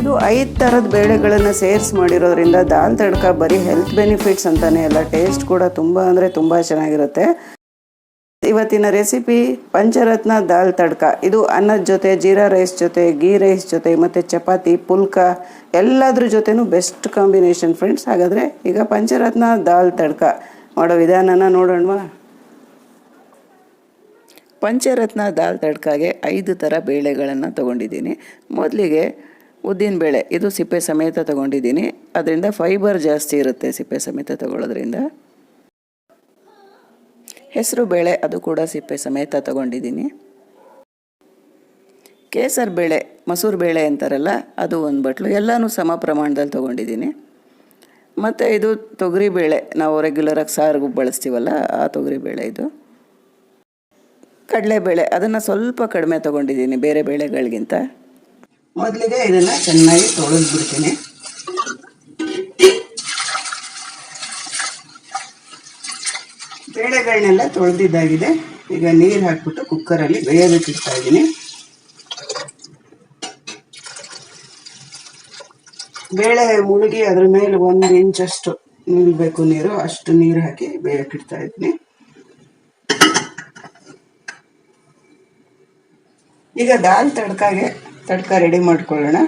ಇದು ಐದು ಥರದ ಬೇಳೆಗಳನ್ನು ಸೇರಿಸಿ ಮಾಡಿರೋದ್ರಿಂದ ದಾಲ್ ತಡ್ಕ ಬರೀ ಹೆಲ್ತ್ ಬೆನಿಫಿಟ್ಸ್ ಅಂತಲೇ ಅಲ್ಲ ಟೇಸ್ಟ್ ಕೂಡ ತುಂಬ ಅಂದರೆ ತುಂಬ ಚೆನ್ನಾಗಿರುತ್ತೆ. ಇವತ್ತಿನ ರೆಸಿಪಿ ಪಂಚರತ್ನ ದಾಲ್ ತಡ್ಕ. ಇದು ಅನ್ನದ ಜೊತೆ, ಜೀರಾ ರೈಸ್ ಜೊತೆ ಗೀ ರೈಸ್ ಜೊತೆ ಮತ್ತು ಚಪಾತಿ, ಪುಲ್ಕ ಎಲ್ಲದ್ರ ಜೊತೆನೂ ಬೆಸ್ಟ್ ಕಾಂಬಿನೇಷನ್ ಫ್ರೆಂಡ್ಸ್. ಹಾಗಾದರೆ ಈಗ ಪಂಚರತ್ನ ದಾಲ್ ತಡ್ಕ. ಮಾಡೋ ವಿಧಾನನ ನೋಡೋಣವಾ? ಪಂಚರತ್ನ ದಾಲ್ ತಡ್ಕಾಗೆ ಐದು ಥರ ಬೇಳೆಗಳನ್ನು ತೊಗೊಂಡಿದ್ದೀನಿ. ಮೊದಲಿಗೆ ಉದ್ದಿನ ಬೇಳೆ, ಇದು ಸಿಪ್ಪೆ ಸಮೇತ ತೊಗೊಂಡಿದ್ದೀನಿ. ಅದರಿಂದ ಫೈಬರ್ ಜಾಸ್ತಿ ಇರುತ್ತೆ ಸಿಪ್ಪೆ ಸಮೇತ ತೊಗೊಳ್ಳೋದ್ರಿಂದ ಹೆಸರು ಬೇಳೆ ಅದು ಕೂಡ ಸಿಪ್ಪೆ ಸಮೇತ ತಗೊಂಡಿದ್ದೀನಿ. ಕೇಸರ್ ಬೇಳೆ, ಮಸೂರು ಬೇಳೆ ಅಂತಾರಲ್ಲ, ಅದು ಒಂದು ಬಟ್ಲು. ಎಲ್ಲನೂ ಸಮ ಪ್ರಮಾಣದಲ್ಲಿ ತೊಗೊಂಡಿದ್ದೀನಿ. ಮತ್ತು ಇದು ತೊಗರಿ ಬೇಳೆ, ನಾವು ರೆಗ್ಯುಲರಾಗಿ ಸಾರಿಗೂ ಬಳಸ್ತೀವಲ್ಲ, ಆ ತೊಗರಿ ಬೇಳೆ ಇದು. ಕಡಲೆಬೇಳೆ ಅದನ್ನು ಸ್ವಲ್ಪ ಕಡಿಮೆ ತೊಗೊಂಡಿದ್ದೀನಿ, ಬೇರೆ ಬೇಳೆಗಳಿಗಿಂತ. ಮೊದಲಿಗೆ ಇದನ್ನು ಚೆನ್ನಾಗಿ ತೊಳೆದು ಬಿಡ್ತೀನಿ ಬೇಳೆಗಳನ್ನೆಲ್ಲ ತೊಳೆದಿದ್ದಾಗಿದೆ. ಈಗ ನೀರು ಹಾಕ್ಬಿಟ್ಟು ಕುಕ್ಕರಲ್ಲಿ ಬೇಯೋದಕ್ಕಿಡ್ತಾ ಇದ್ದೀನಿ. ಬೇಳೆ ಮುಳುಗಿ ಅದ್ರ ಮೇಲೆ ಒಂದು ಇಂಚಷ್ಟು ನಿಲ್ಬೇಕು ನೀರು. ಅಷ್ಟು ನೀರು ಹಾಕಿ ಬೇಯೋಕ್ಕಿಡ್ತಾ ಇದ್ದೀನಿ. ಈಗ ದಾಲ್ ತಡ್ಕಾಗೆ, ತಡ್ಕ ರೆಡಿ ಮಾಡ್ಕೊಳ್ಳೋಣ.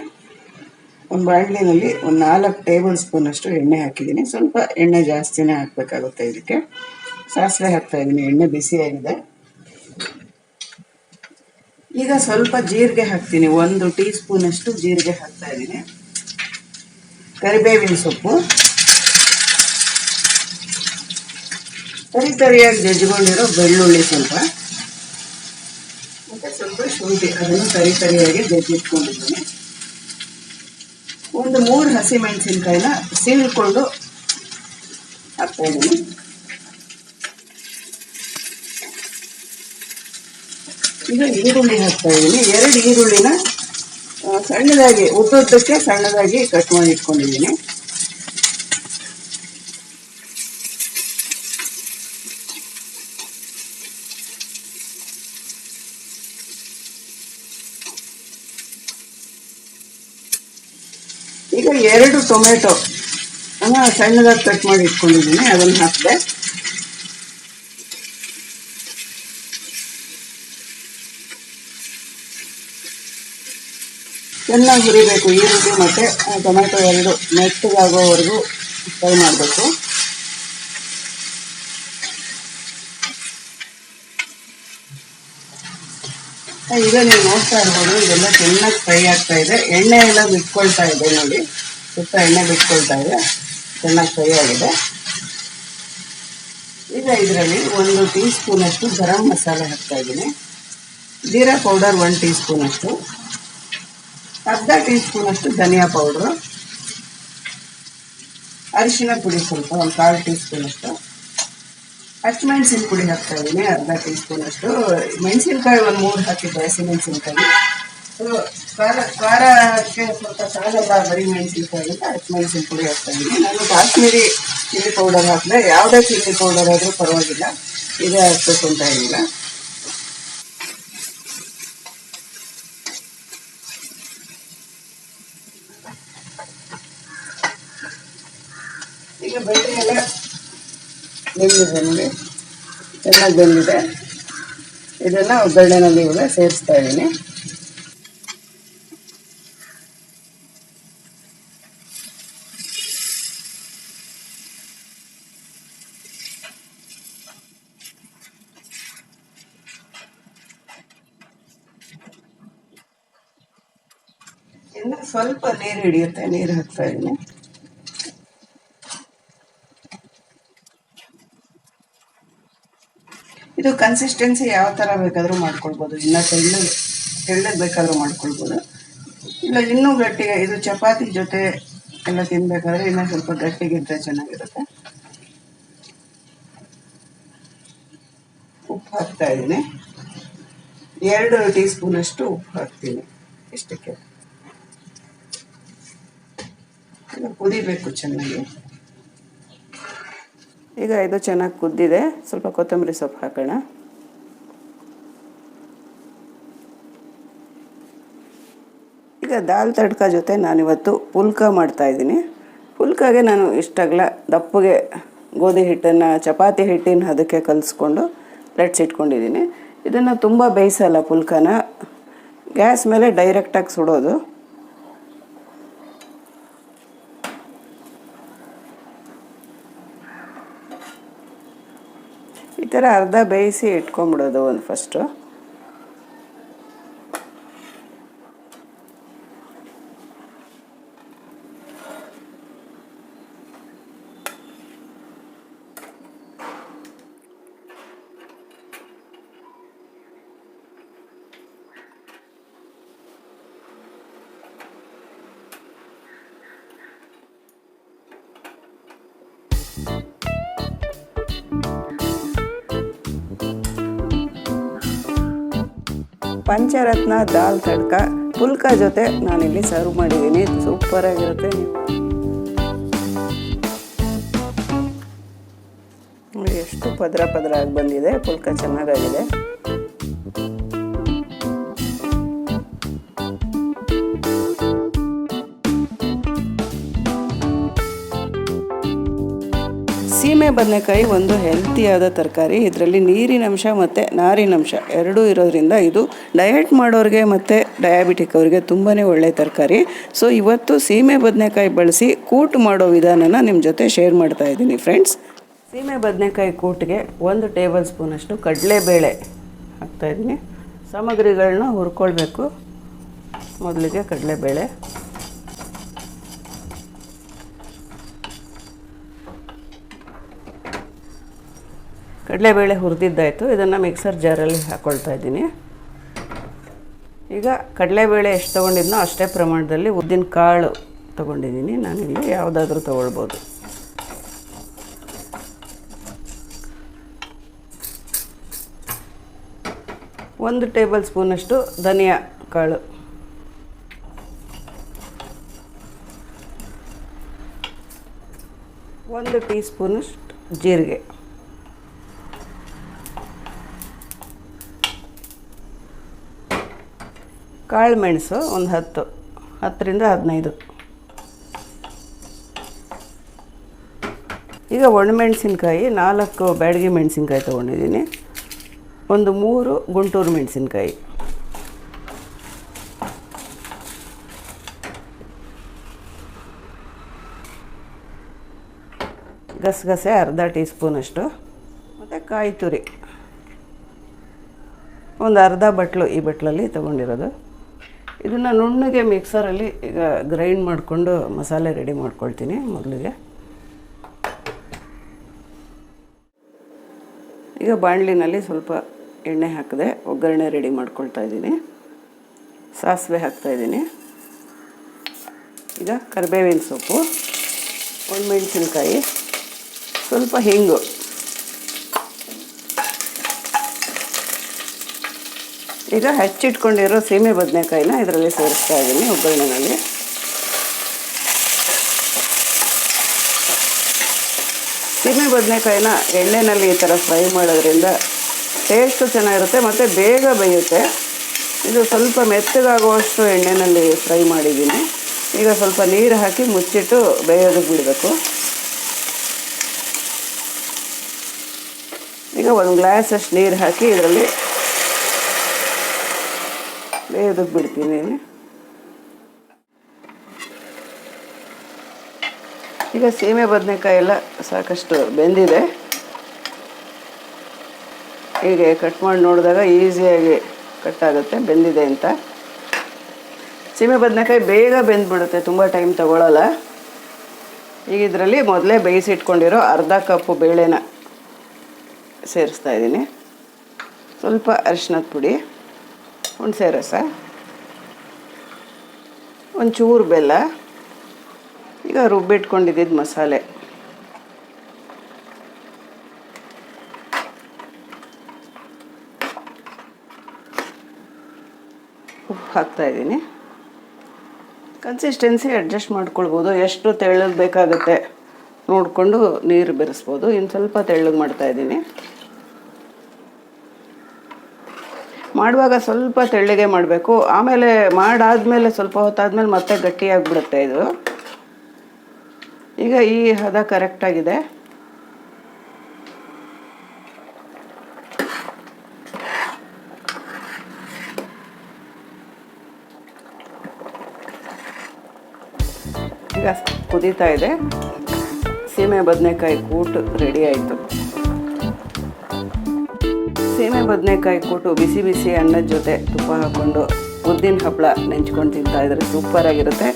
ಒಂದು ಬಾಣಲಿನಲ್ಲಿ ಒಂದು ನಾಲ್ಕು ಟೇಬಲ್ ಸ್ಪೂನಷ್ಟು ಎಣ್ಣೆ ಹಾಕಿದ್ದೀನಿ. ಸ್ವಲ್ಪ ಎಣ್ಣೆ ಜಾಸ್ತಿನೇ ಹಾಕಬೇಕಾಗುತ್ತೆ ಇದಕ್ಕೆ. ಸಾಸಿವೆ ಹಾಕ್ತಾ ಇದ್ದೀನಿ ಎಣ್ಣೆ ಬಿಸಿಯಾಗಿದೆ ಈಗ ಸ್ವಲ್ಪ ಜೀರಿಗೆ ಹಾಕ್ತೀನಿ. ಒಂದು ಟೀ ಸ್ಪೂನಷ್ಟು ಜೀರಿಗೆ ಹಾಕ್ತಾ ಇದ್ದೀನಿ. ಕರಿಬೇವಿನ ಸೊಪ್ಪು. ತರಿ ತರಿಯಾಗಿ ಜಜ್ಜಿಕೊಂಡಿರೋ ಬೆಳ್ಳುಳ್ಳಿ ಸ್ವಲ್ಪ. ಮತ್ತೆ ಸ್ವಲ್ಪ ಶುಂಠಿ. ಅದನ್ನು ತರಿ ತರಿಯಾಗಿ ಜಜ್ಜಿಟ್ಕೊಂಡಿದ್ದೀನಿ. ಒಂದು ಮೂರು ಹಸಿ ಮೆಣಸಿನಕಾಯಿನ ಸೀಳ್ಕೊಂಡು ಹಾಕ್ತಾ ಇದ್ದೀನಿ. ಈಗ ಈರುಳ್ಳಿ ಹಾಕ್ತಾ ಇದ್ದೀನಿ ಎರಡು ಈರುಳ್ಳಿನ ಸಣ್ಣದಾಗಿ ಉದ್ದುದ್ದಕ್ಕೆ ಸಣ್ಣದಾಗಿ ಕಟ್ ಮಾಡಿ ಇಟ್ಕೊಂಡಿದ್ದೀನಿ. ಈಗ ಎರಡು ಟೊಮೆಟೊ ಸಣ್ಣದಾಗಿ ಕಟ್ ಮಾಡಿ ಇಟ್ಕೊಂಡಿದ್ದೀನಿ. ಅದನ್ನು ಹಾಕಿದೆ. ಚೆನ್ನಾಗಿ ಹುರಿಬೇಕು, ಈರುಳ್ಳಿ ಮತ್ತು ಟೊಮೆಟೊ ಎರಡು ಮೆತ್ತಗಾಗೋವರೆಗೂ ಫ್ರೈ ಮಾಡಬೇಕು. ಈಗ ನೀವು ನೋಡ್ತಾ ಇರ್ಬೋದು, ಇದೆಲ್ಲ ಚೆನ್ನಾಗಿ ಫ್ರೈ ಆಗ್ತಾ ಇದೆ. ಎಣ್ಣೆ ಎಲ್ಲ ಬಿಟ್ಕೊಳ್ತಾ ಇದೆ ನೋಡಿ. ಸುತ್ತ ಎಣ್ಣೆ ಬಿಟ್ಕೊಳ್ತಾ ಇದೆ. ಚೆನ್ನಾಗಿ ಫ್ರೈ ಆಗಿದೆ. ಈಗ ಇದರಲ್ಲಿ ಒಂದು ಟೀ ಸ್ಪೂನಷ್ಟು ಗರಂ ಮಸಾಲೆ ಹಾಕ್ತಾ ಇದ್ದೀನಿ. ಜೀರಾ ಪೌಡರ್ ಒನ್ ಟೀ ಸ್ಪೂನಷ್ಟು ಅರ್ಧ ಟೀ ಸ್ಪೂನಷ್ಟು ಧನಿಯಾ ಪೌಡ್ರು, ಅರಿಶಿನ ಪುಡಿ ಸ್ವಲ್ಪ ಒಂದು ಕಾಲು ಟೀ ಸ್ಪೂನಷ್ಟು ಹಸಿಮೆಣಸಿನ ಪುಡಿ ಹಾಕ್ತಾ ಇದ್ದೀನಿ ಅರ್ಧ ಟೀ ಸ್ಪೂನಷ್ಟು ಮೆಣಸಿನ್ಕಾಯಿ ಒಂದು ಮೂರು ಹಾಕಿದ್ದೆ ಹಸಿ ಮೆಣಸಿನ್ಕಾಯಿ. ಖಾರ ಖಾರಕ್ಕೆ ಸ್ವಲ್ಪ ಸಾಲಲ್ಲ ಬರೀ ಮೆಣಸಿನ್ಕಾಯಿ ಅಂತ ಹಸಿಮೆಣಸಿನ ಪುಡಿ ಹಾಕ್ತಾ ಇದ್ದೀನಿ ನಾನು ಕಾಶ್ಮೀರಿ ಚಿಲ್ಲಿ ಪೌಡರ್ ಹಾಕಿದೆ, ಯಾವುದೇ ಚಿಲ್ಲಿ ಪೌಡರ್ ಆದರೂ ಪರವಾಗಿಲ್ಲ. ಇದೇ ಹಾಕ್ಬೇಕು ಅಂತ ಏನಿಲ್ಲ ಈಗ ಬೆಳ್ಳಿ ಎಲ್ಲ ನೋಡಿ ಚೆನ್ನಾಗಿ ಬೆಂದಿದೆ. ಇದನ್ನ ಒಗ್ಗರಣೆನಲ್ಲಿ ಇವಾಗ ಸೇರಿಸ್ತಾ ಇದ್ದೀನಿ. ಸ್ವಲ್ಪ ನೀರು ಹಿಡಿಯುತ್ತೆ. ನೀರು ಹಾಕ್ತಾ ಇದ್ದೀನಿ. ಇದು ಕನ್ಸಿಸ್ಟೆನ್ಸಿ ಯಾವ ಥರ ಬೇಕಾದರೂ ಮಾಡ್ಕೊಳ್ಬೋದು. ಇನ್ನು ತೆಳ್ಳಗೆ ತೆಳ್ಳಗೆ ಬೇಕಾದರೂ ಮಾಡ್ಕೊಳ್ಬೋದು. ಇಲ್ಲ, ಇನ್ನೂ ಗಟ್ಟಿಗೆ, ಇದು ಚಪಾತಿ ಜೊತೆ ಎಲ್ಲ ತಿನ್ಬೇಕಾದ್ರೆ ಇನ್ನೂ ಸ್ವಲ್ಪ ಗಟ್ಟಿಗಿದ್ರೆ ಚೆನ್ನಾಗಿರುತ್ತೆ. ಉಪ್ಪು ಹಾಕ್ತಾ ಇದ್ದೀನಿ. ಎರಡು ಟೀ ಸ್ಪೂನಷ್ಟು ಉಪ್ಪು ಹಾಕ್ತೀನಿ. ಇಷ್ಟಕ್ಕೆ. ಕುದಿಬೇಕು ಚೆನ್ನಾಗಿ. ಈಗ ಇದು ಚೆನ್ನಾಗಿ ಕುದ್ದಿದೆ. ಸ್ವಲ್ಪ ಕೊತ್ತಂಬರಿ ಸೊಪ್ಪು ಹಾಕೋಣ. ಈಗ ದಾಲ್ ತಡ್ಕ ಜೊತೆ ನಾನಿವತ್ತು ಪುಲ್ಕ ಮಾಡ್ತಾ ಇದ್ದೀನಿ. ಪುಲ್ಕಾಗೆ ನಾನು ಇಷ್ಟಾಗಲ ದಪ್ಪಗೆ ಗೋಧಿ ಹಿಟ್ಟನ್ನು, ಚಪಾತಿ ಹಿಟ್ಟಿನ ಅದಕ್ಕೆ ಕಲಿಸ್ಕೊಂಡು ಲಟ್ಸಿಟ್ಕೊಂಡಿದ್ದೀನಿ ಇದನ್ನು ತುಂಬ ಬೇಯಿಸಲ್ಲ ಪುಲ್ಕನ. ಗ್ಯಾಸ್ ಮೇಲೆ ಡೈರೆಕ್ಟಾಗಿ ಸುಡೋದು. ಥರ ಅರ್ಧ ಬೇಯಿಸಿ ಇಟ್ಕೊಂಬಿಡೋದು ಒಂದು ಫಸ್ಟು. ಪಂಚರತ್ನ, ದಾಲ್ ತಡ್ಕ, ಪುಲ್ಕ ಜೊತೆ ನಾನಿಲ್ಲಿ ಸರ್ವ್ ಮಾಡಿದ್ದೀನಿ. ಸೂಪರ್ ಆಗಿರುತ್ತೆ ನೋಡಿ, ಎಷ್ಟು ಪದ್ರ ಪದ್ರ ಆಗಿ ಬಂದಿದೆ. ಪುಲ್ಕ ಚೆನ್ನಾಗಾಗಿದೆ. ಬದನೆಕಾಯಿ ಒಂದು ಹೆಲ್ತಿಯಾದ ತರಕಾರಿ. ಇದರಲ್ಲಿ ನೀರಿನಂಶ ಮತ್ತು ನಾರಿನಂಶ ಎರಡೂ ಇರೋದ್ರಿಂದ ಇದು ಡಯಟ್ ಮಾಡೋರಿಗೆ ಮತ್ತು ಡಯಾಬಿಟಿಕ್ ಅವರಿಗೆ ತುಂಬಾ ಒಳ್ಳೆ ತರಕಾರಿ. ಸೊ ಇವತ್ತು ಸೀಮೆ ಬದನೆಕಾಯಿ ಬಳಸಿ ಕೂಟ್ ಮಾಡೋ ವಿಧಾನನ ನಿಮ್ಮ ಜೊತೆ ಶೇರ್ ಮಾಡ್ತಾ ಇದ್ದೀನಿ ಫ್ರೆಂಡ್ಸ್ ಸೀಮೆ ಬದನೆಕಾಯಿ ಕೂಟ್ಗೆ ಒಂದು ಟೇಬಲ್ ಸ್ಪೂನಷ್ಟು ಕಡಲೆಬೇಳೆ ಹಾಕ್ತಾಯಿದ್ದೀನಿ ಸಾಮಗ್ರಿಗಳನ್ನ ಹುರ್ಕೊಳ್ಬೇಕು. ಮೊದಲಿಗೆ ಕಡಲೆಬೇಳೆ. ಕಡಲೆಬೇಳೆ ಹುರಿದಿದ್ದಾಯಿತು. ಇದನ್ನು ಮಿಕ್ಸರ್ ಜಾರಲ್ಲಿ ಹಾಕ್ಕೊಳ್ತಾ ಇದ್ದೀನಿ. ಈಗ ಕಡಲೆಬೇಳೆ ಎಷ್ಟು ತೊಗೊಂಡಿದ್ನೋ ಅಷ್ಟೇ ಪ್ರಮಾಣದಲ್ಲಿ ಉದ್ದಿನ ಕಾಳು ತೊಗೊಂಡಿದ್ದೀನಿ. ನಾನಿಲ್ಲಿ ಯಾವುದಾದ್ರೂ ತೊಗೊಳ್ಬೋದು. ಒಂದು ಟೇಬಲ್ ಸ್ಪೂನಷ್ಟು ಧನಿಯಾ ಕಾಳು. ಒಂದು ಟೀ ಸ್ಪೂನಷ್ಟು ಜೀರಿಗೆ. ಕಾಳು ಮೆಣಸು ಒಂದು ಹತ್ತು, ಹತ್ತರಿಂದ ಹದಿನೈದು. ಈಗ ಒಣಮೆಣಸಿನ್ಕಾಯಿ ನಾಲ್ಕು ಬ್ಯಾಡಗಿ ಮೆಣಸಿನ್ಕಾಯಿ ತೊಗೊಂಡಿದ್ದೀನಿ. ಒಂದು ಮೂರು ಗುಂಟೂರು ಮೆಣಸಿನ್ಕಾಯಿ. ಗಸಗಸೆ ಅರ್ಧ ಟೀ ಸ್ಪೂನಷ್ಟು ಮತ್ತು ಕಾಯಿ ತುರಿ. ಒಂದು ಅರ್ಧ ಬಟ್ಲು ಈ ಬಟ್ಲಲ್ಲಿ ತೊಗೊಂಡಿರೋದು. ಇದನ್ನು ನುಣ್ಣಗೆ ಮಿಕ್ಸರಲ್ಲಿ ಈಗ ಗ್ರೈಂಡ್ ಮಾಡಿಕೊಂಡು ಮಸಾಲೆ ರೆಡಿ ಮಾಡ್ಕೊಳ್ತೀನಿ ಮೊದಲಿಗೆ. ಈಗ ಬಾಣಲಿನಲ್ಲಿ ಸ್ವಲ್ಪ ಎಣ್ಣೆ ಹಾಕಿದೆ, ಒಗ್ಗರಣೆ ರೆಡಿ ಮಾಡ್ಕೊಳ್ತಾ ಇದ್ದೀನಿ. ಸಾಸಿವೆ ಹಾಕ್ತಾಯಿದ್ದೀನಿ ಈಗ ಕರಿಬೇವಿನ ಸೊಪ್ಪು ಒಣಮೆಣಸಿನ್ಕಾಯಿ ಸ್ವಲ್ಪ ಹಿಂಗು. ಈಗ ಹೆಚ್ಚಿಟ್ಕೊಂಡಿರೋ ಸೀಮೆ ಬದನೆಕಾಯಿನ ಇದರಲ್ಲಿ ಸೇರಿಸ್ತಾ ಇದ್ದೀನಿ ಒಗ್ಗರಣೆನಲ್ಲಿ ಸೀಮೆ ಬದನೆಕಾಯಿನ ಎಣ್ಣೆಯಲ್ಲಿ ಈ ಥರ ಫ್ರೈ ಮಾಡೋದ್ರಿಂದ ಟೇಸ್ಟು ಚೆನ್ನಾಗಿರುತ್ತೆ ಮತ್ತು ಬೇಗ ಬೇಯುತ್ತೆ. ಇದು ಸ್ವಲ್ಪ ಮೆತ್ತಗಾಗುವಷ್ಟು ಎಣ್ಣೆಯಲ್ಲಿ ಫ್ರೈ ಮಾಡಿದ್ದೀನಿ. ಈಗ ಸ್ವಲ್ಪ ನೀರು ಹಾಕಿ ಮುಚ್ಚಿಟ್ಟು ಬೇಯೋದಕ್ಕೆ ಬಿಡಬೇಕು. ಈಗ ಒಂದು ಗ್ಲಾಸಷ್ಟು ನೀರು ಹಾಕಿ ಇದರಲ್ಲಿ ಬೇಯೋದಕ್ಕೆ ಬಿಡ್ತೀನಿ? ಈಗ ಸೀಮೆ ಬದನೆಕಾಯಿ ಎಲ್ಲ ಸಾಕಷ್ಟು ಬೆಂದಿದೆ. ಹೀಗೆ ಕಟ್ ಮಾಡಿ ನೋಡಿದಾಗ ಈಸಿಯಾಗಿ ಕಟ್ ಆಗುತ್ತೆ, ಬೆಂದಿದೆ ಅಂತ. ಸೀಮೆ ಬದನೆಕಾಯಿ ಬೇಗ ಬೆಂದ್ಬಿಡುತ್ತೆ, ತುಂಬ ಟೈಮ್ ತಗೊಳ್ಳಲ್ಲ ಈಗ ಇದರಲ್ಲಿ ಮೊದಲೇ ಬೇಯಿಸಿಟ್ಕೊಂಡಿರೋ ಅರ್ಧ ಕಪ್ಪು ಬೇಳೆನ ಸೇರಿಸ್ತಾ ಇದ್ದೀನಿ. ಸ್ವಲ್ಪ ಅರಿಶಿನದ ಪುಡಿ. ಹುಣಸೆ ರಸ ಒಂಚೂರು ಬೆಲ್ಲ. ಈಗ ರುಬ್ಬಿಟ್ಕೊಂಡಿದ್ದಿದ್ದು ಮಸಾಲೆ. ಉಪ್ಪು ಹಾಕ್ತಾ ಇದ್ದೀನಿ. ಕನ್ಸಿಸ್ಟೆನ್ಸಿ ಅಡ್ಜಸ್ಟ್ ಮಾಡ್ಕೊಳ್ಬೋದು. ಎಷ್ಟು ತೆಳ್ಳಗೆ ಬೇಕಾಗುತ್ತೆ ನೋಡಿಕೊಂಡು ನೀರು ಬೆರೆಸ್ಬೋದು. ಇನ್ನು ಸ್ವಲ್ಪ ತೆಳ್ಳಗೆ ಮಾಡ್ತಾ ಇದ್ದೀನಿ ಮಾಡುವಾಗ ಸ್ವಲ್ಪ ತೆಳ್ಳಗೆ ಮಾಡಬೇಕು. ಆಮೇಲೆ ಮಾಡಾದಮೇಲೆ ಸ್ವಲ್ಪ ಹೊತ್ತಾದ್ಮೇಲೆ ಮತ್ತೆ ಗಟ್ಟಿಯಾಗಿಬಿಡುತ್ತೆ ಇದು. ಈಗ ಈ ಹದ ಕರೆಕ್ಟಾಗಿದೆ ಈಗ ಕುದೀತಾ ಇದೆ. ಸೀಮೆ ಬದನೆಕಾಯಿ ಕೂಟು ರೆಡಿ ಆಯಿತು. ಸೀಮೆ ಬದನೆಕಾಯಿ ಕೊಟ್ಟು ಬಿಸಿ ಬಿಸಿ ಅನ್ನದ ಜೊತೆ ತುಪ್ಪ ಹಾಕ್ಕೊಂಡು ಉದ್ದಿನ ಹಪ್ಪಳ ನೆಂಚ್ಕೊಂಡು ತಿಂತಾ ಇದ್ರೆ ಸೂಪರ್ ಆಗಿರುತ್ತೆ